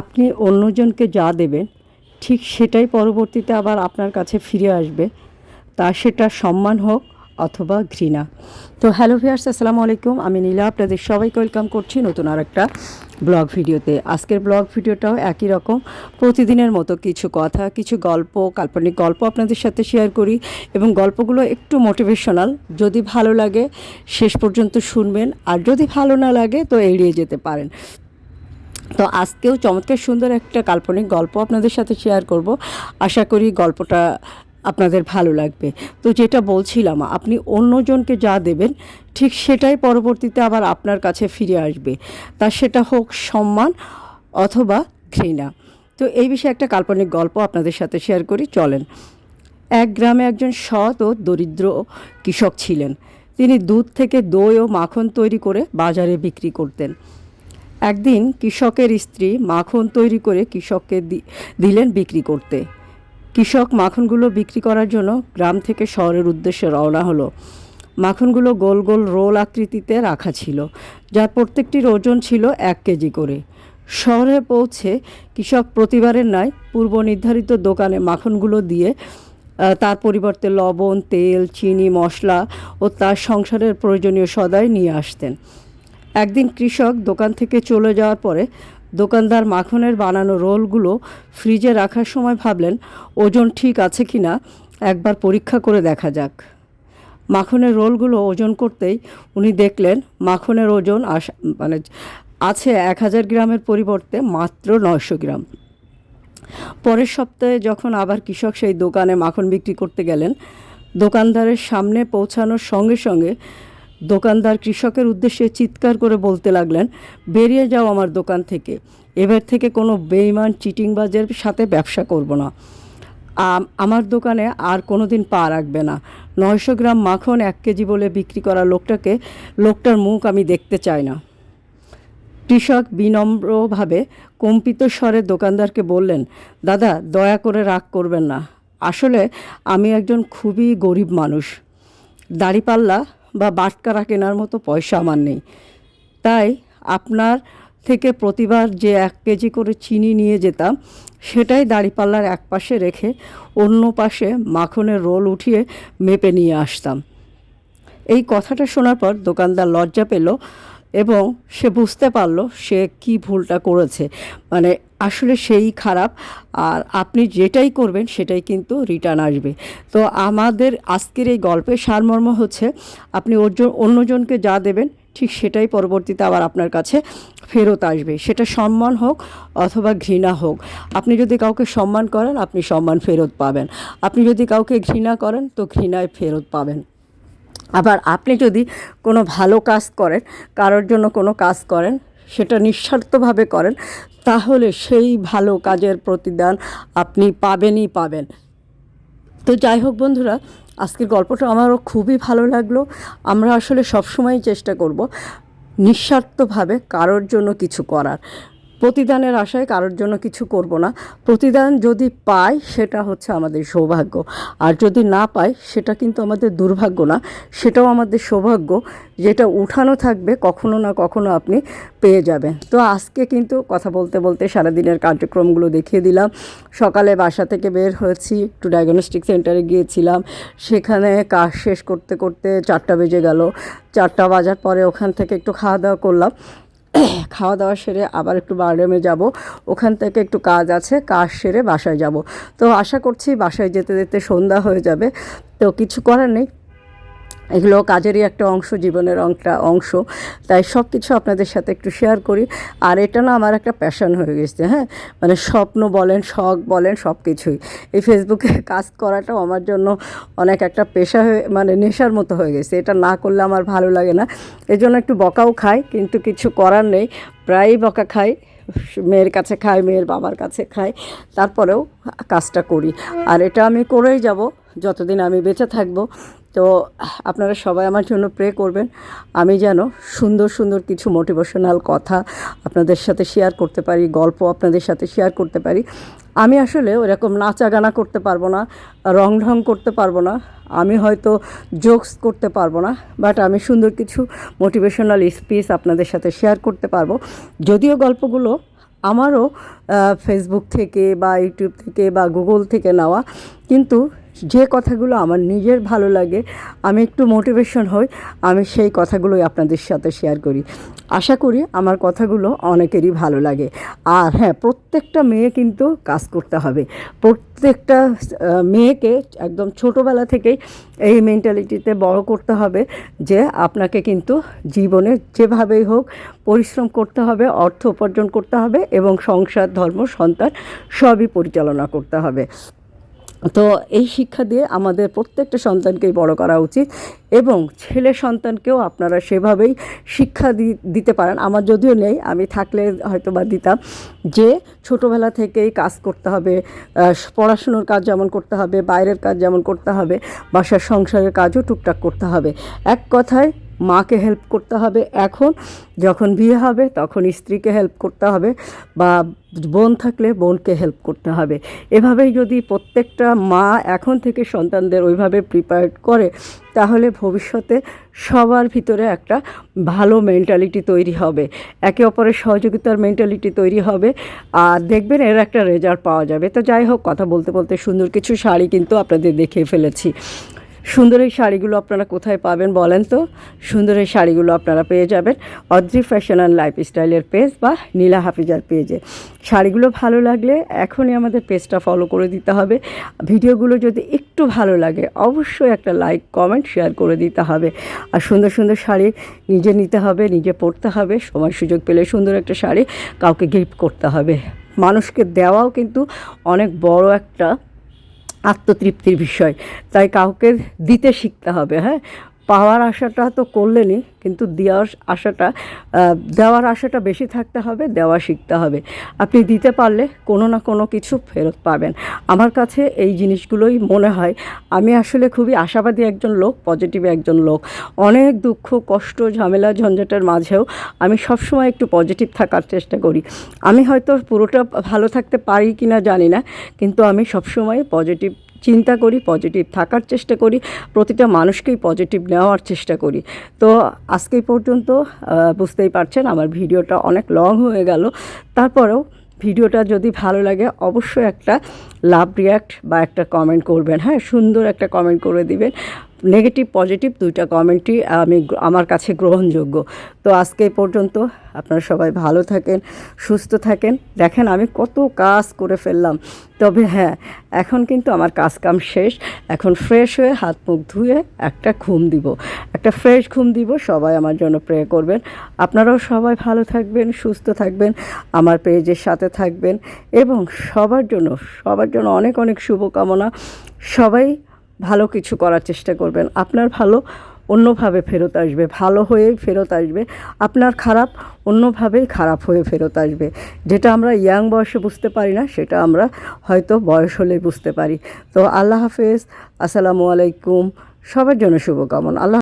আপনি অন্যজনকে যা দেবেন, ঠিক সেটাই পরবর্তীতে আবার আপনার কাছে ফিরে আসবে। তা সেটা সম্মান হোক অথবা ঘৃণা। তো হ্যালো ভিয়ার্স আসসালামু আলাইকুম। আমি নীলা, আপনাদের সবাইকে ওয়েলকাম করছি নতুন আর একটা ব্লগ ভিডিওতে। আজকের ব্লগ ভিডিওটাও একই রকম। প্রতিদিনের মতো কিছু কথা, কিছু গল্প, কাল্পনিক গল্প আপনাদের সাথে শেয়ার করি এবং গল্পগুলো একটু মোটিভেশনাল। যদি ভালো লাগে, শেষ পর্যন্ত শুনবেন। আর যদি ভালো না লাগে, তো এড়িয়ে যেতে পারেন। তো আজকেও চমৎকার সুন্দর একটা কাল্পনিক গল্প আপনাদের সাথে শেয়ার করব। আশা করি গল্পটা আপনাদের ভালো লাগবে। তো যেটা বলছিলাম, আপনি অন্যজনকে যা দেবেন, ঠিক সেটাই পরবর্তীতে আবার আপনার কাছে ফিরে আসবে। তা সেটা হোক সম্মান অথবা ঘৃণা। তো এই বিষয়ে একটা কাল্পনিক গল্প আপনাদের সাথে শেয়ার করি, চলেন। এক গ্রামে একজন সৎ ও দরিদ্র কৃষক ছিলেন। তিনি দুধ থেকে দই ও মাখন তৈরি করে বাজারে বিক্রি করতেন। একদিন কৃষকের স্ত্রী মাখন তৈরি করে কৃষককে দিলেন বিক্রি করতে। কৃষক মাখনগুলো বিক্রি করার জন্য গ্রাম থেকে শহরের উদ্দেশ্যে রওনা হলো। মাখনগুলো গোল গোল রোল আকৃতিতে রাখা ছিল, যার প্রত্যেকটির ওজন ছিল এক কেজি করে। শহরে পৌঁছে কৃষক প্রতিবারের ন্যায় পূর্ব নির্ধারিত দোকানে মাখনগুলো দিয়ে তার পরিবর্তে লবণ, তেল, চিনি, মশলা ও তার সংসারের প্রয়োজনীয় সদাই নিয়ে আসতেন। একদিন কৃষক দোকান থেকে চলে যাওয়ার পরে দোকানদার মাখনের বানানো রোলগুলো ফ্রিজে রাখার সময় ভাবলেন, ওজন ঠিক আছে কি না একবার পরীক্ষা করে দেখা যাক। মাখনের রোলগুলো ওজন করতেই উনি দেখলেন, মাখনের ওজন আস মানে আছে এক হাজার গ্রামের পরিবর্তে মাত্র নয়শো গ্রাম। পরের সপ্তাহে যখন আবার কৃষক সেই দোকানে মাখন বিক্রি করতে গেলেন, দোকানদারের সামনে পৌঁছানোর সঙ্গে সঙ্গে দোকানদার কৃষকের উদ্দেশ্যে চিৎকার করে বলতে লাগলেন, বেরিয়ে যাও আমার দোকান থেকে। এবার থেকে কোনো বেইমান চিটিংবাজের সাথে ব্যবসা করব না। আমার দোকানে আর কোনো দিন পা রাখবে না। নয়শো গ্রাম মাখন এক কেজি বলে বিক্রি করা লোকটাকে, লোকটার মুখ আমি দেখতে চাই না। কৃষক বিনম্রভাবে কম্পিত স্বরে দোকানদারকে বললেন, দাদা, দয়া করে রাগ করবেন না। আসলে আমি একজন খুবই গরিব মানুষ। দাড়িপাল্লা বা বাটকারা কেনার মতো পয়সা আমার নেই। তাই আপনার থেকে প্রতিবার যে এক কেজি করে চিনি নিয়ে যেতাম, সেটাই দাড়িপাল্লার এক পাশে রেখে অন্য পাশে মাখনের রোল উঠিয়ে মেপে নিয়ে আসতাম। এই কথাটা শোনার পর দোকানদার লজ্জা পেল এবং সে বুঝতে পারল সে কি ভুলটা করেছে। মানে আসলে সেই খারাপ, আর আপনি যেটাই করবেন সেটাই কিন্তু রিটার্ন আসবে। তো আমাদের আজকের এই গল্পের সারমর্ম হচ্ছে, আপনি অন্যজনকে যা দেবেন, ঠিক সেটাই পরবর্তীতে আবার আপনার কাছে ফেরত আসবে। সেটা সম্মান হোক অথবা ঘৃণা হোক। আপনি যদি কাউকে সম্মান করেন, আপনি সম্মান ফেরত পাবেন। আপনি যদি কাউকে ঘৃণা করেন, তো ঘৃণায় ফেরত পাবেন। আবার আপনি যদি কোনো ভালো কাজ করেন, কারোর জন্য কোনো কাজ করেন সেটা নিঃস্বার্থভাবে করেন, তাহলে সেই ভালো কাজের প্রতিদান আপনি পাবেনই পাবেন। তো যাই হোক বন্ধুরা, আজকের গল্পটা আমারও খুবই ভালো লাগল। আমরা আসলে সবসময়ই চেষ্টা করব নিঃস্বার্থভাবে কারোর জন্য কিছু করার। প্রতিদানের আশায় কারোর জন্য কিছু করব না। প্রতিদান যদি পাই, সেটা হচ্ছে আমাদের সৌভাগ্য। আর যদি না পাই, সেটা কিন্তু আমাদের দুর্ভাগ্য না। সেটাও আমাদের সৌভাগ্য, যেটা উঠানো থাকবে, কখনো না কখনো আপনি পেয়ে যাবেন। তো আজকে কিন্তু কথা বলতে বলতে সারাদিনের কার্যক্রমগুলো দেখিয়ে দিলাম। সকালে বাসা থেকে বের হয়েছি, একটু ডায়াগনস্টিক সেন্টারে গিয়েছিলাম। সেখানে কাজ শেষ করতে করতে চারটা বেজে গেল। চারটা বাজার পরে ওখান থেকে একটু খাওয়া দাওয়া করলাম। খাওয়া দাওয়া সেরে আবার একটু বারডেমে যাব। ওখান থেকে একটু কাজ আছে, কাজ সেরে বাসায় যাব। তো আশা করছি বাসায় যেতে যেতে সন্ধ্যা হয়ে যাবে। তো কিছু করার নেই। এগুলো কাজেরই একটা অংশ, জীবনের একটা অংশ। তাই সব কিছু আপনাদের সাথে একটু শেয়ার করি। আর এটা না আমার একটা প্যাশন হয়ে গেছে হ্যাঁ? মানে স্বপ্ন বলেন, শখ বলেন সব কিছুই এই ফেসবুকে কাজ করাটাও আমার জন্য অনেক একটা পেশা হয়ে মানে নেশার মতো হয়ে গেছে। এটা না করলে আমার ভালো লাগে না। এই জন্য একটু বকাও খাই, কিন্তু কিছু করার নেই। প্রায়ই বকা খাই, মেয়ের কাছে খাই, মেয়ের বাবার কাছে খাই, তারপরেও কাজটা করি। আর এটা আমি করেই যাব। যতদিন আমি বেঁচে থাকব, তো আপনারা সবাই আমার জন্য প্রে করবেন। আমি যেন সুন্দর সুন্দর কিছু মোটিভেশনাল কথা আপনাদের সাথে শেয়ার করতে পারি, গল্প আপনাদের সাথে শেয়ার করতে পারি। আমি আসলে ওরকম নাচা গানা করতে পারব না, রং ঢং করতে পারব না, আমি হয়তো জোকস করতে পারব না বাট আমি সুন্দর কিছু মোটিভেশনাল স্পিচ আপনাদের সাথে শেয়ার করতে পারব। যদিও গল্পগুলো আমারও ফেসবুক থেকে বা ইউটিউব থেকে বা গুগল থেকে নেওয়া, কিন্তু যে কথাগুলো আমার নিজের ভালো লাগে, আমি একটু মোটিভেশন হই, আমি সেই কথাগুলোই আপনাদের সাথে শেয়ার করি। আশা করি আমার কথাগুলো অনেকেরই ভালো লাগে। আর হ্যাঁ প্রত্যেকটা মেয়ে কিন্তু কাজ করতে হবে। প্রত্যেকটা মেয়েকে একদম ছোটোবেলা থেকেই এই মেন্টালিটিতে বড় করতে হবে যে আপনাকে কিন্তু জীবনে যেভাবেই হোক পরিশ্রম করতে হবে, অর্থ উপার্জন করতে হবে এবং সংসার, ধর্ম, সন্তান সবই পরিচালনা করতে হবে। তো এই শিক্ষা দিয়ে আমাদের প্রত্যেকটা সন্তানকেই বড় করা উচিত এবং ছেলে সন্তানকেও আপনারা সেভাবেই শিক্ষা দিতে পারেন। আমার যদিও নেই, আমি থাকলে হয়তো বা দিতাম। যে ছোটোবেলা থেকেই কাজ করতে হবে পড়াশুনোর কাজ যেমন করতে হবে, বাইরের কাজ যেমন করতে হবে, বাসার সংসারের কাজও টুকটাক করতে হবে। এক কথায় মাকে হেল্প করতে হবে। এখন যখন বিয়ে হবে, তখন স্ত্রীকে হেল্প করতে হবে বা বোন থাকলে বোনকে হেল্প করতে হবে। এভাবেই যদি প্রত্যেকটা মা এখন থেকে সন্তানদের ওইভাবে প্রিপেয়ার করে, তাহলে ভবিষ্যতে সবার ভিতরে একটা ভালো মেন্টালিটি তৈরি হবে। একে অপরের সহযোগিতার মেন্টালিটি তৈরি হবে। আর দেখবেন এর একটা রেজাল্ট পাওয়া যাবে। তো যাই হোক, কথা বলতে বলতে সুন্দর কিছু শাড়ি কিন্তু আপনাদের দেখিয়ে ফেলেছি। সুন্দর এই শাড়িগুলো আপনারা কোথায় পাবেন বলেন তো? সুন্দর এই শাড়িগুলো আপনারা পেয়ে যাবেন অদ্রি ফ্যাশন অ্যান্ড লাইফস্টাইলের পেজ বা নীলা হাফিজার পেজে। শাড়িগুলো ভালো লাগলে এখনই আমাদের পেজটা ফলো করে দিতে হবে। ভিডিওগুলো যদি একটু ভালো লাগে অবশ্যই একটা লাইক, কমেন্ট, শেয়ার করে দিতে হবে। আর সুন্দর সুন্দর শাড়ি নিজে নিতে হবে, নিজে পরতে হবে, সময় সুযোগ পেলে সুন্দর একটা শাড়ি কাউকে গিফট করতে হবে। মানুষকে দেওয়াও কিন্তু অনেক বড় একটা আত্মতৃপ্তির বিষয়। তাই কাউকে দিতে শিখতে হবে হ্যাঁ? পাওয়ার আশাটা তো করলেনই, কিন্তু দেওয়ার আশাটা দেওয়ার আশাটা বেশি থাকতে হবে, দেওয়া শিখতে হবে। আপনি দিতে পারলে কোনো না কোনো কিছু ফেরত পাবেন। আমার কাছে এই জিনিসগুলোই মনে হয়। আমি আসলে খুবই আশাবাদী একজন লোক পজিটিভ একজন লোক। অনেক দুঃখ, কষ্ট, ঝামেলা, ঝঞ্ঝাটের মাঝেও আমি সবসময় একটু পজিটিভ থাকার চেষ্টা করি। আমি হয়তো পুরোটা ভালো থাকতে পারি কি না জানি না, কিন্তু আমি সবসময় পজিটিভ চিন্তা করি পজিটিভ থাকার চেষ্টা করি, প্রতিটা মানুষকেই পজিটিভ নেওয়ার চেষ্টা করি। তো আজকে পর্যন্ত বুঝতেই পারছেন আমার ভিডিওটা অনেক লং হয়ে গেল। তারপরেও ভিডিওটা যদি ভালো লাগে, অবশ্যই একটা লাভ রিয়াক্ট বা একটা কমেন্ট করবেন। হ্যাঁ সুন্দর একটা কমেন্ট করে দিবেন। নেগেটিভ পজিটিভ দুইটা কমেন্টই আমি আমার কাছে গ্রহণযোগ্য। তো আজকে পর্যন্ত আপনারা সবাই ভালো থাকেন, সুস্থ থাকেন। দেখেন আমি কত কাজ করে ফেললাম। তবে হ্যাঁ এখন কিন্তু আমার কাজ কাম শেষ। এখন ফ্রেশ হয়ে হাত মুখ ধুয়ে একটা ঘুম দিব। একটা ফ্রেশ ঘুম দিব, সবাই আমার জন্য প্রে করবেন। আপনারাও সবাই ভালো থাকবেন, সুস্থ থাকবেন, আমার পেজের সাথে থাকবেন এবং সবার জন্য সবার জন্য অনেক অনেক শুভকামনা। সবাই ভালো কিছু করার চেষ্টা করবেন। আপনার ভালো অন্যভাবে ফেরত আসবে, ভালো হয়েই ফেরত আসবে। আপনার খারাপ অন্যভাবেই খারাপ হয়ে ফেরত আসবে। যেটা আমরা ইয়াং বয়সে বুঝতে পারি না, সেটা আমরা হয়তো বয়স হলেই বুঝতে পারি। তো আল্লাহ হাফেজ, আসসালামু আলাইকুম। সবার জন্য শুভকামনা। আল্লাহ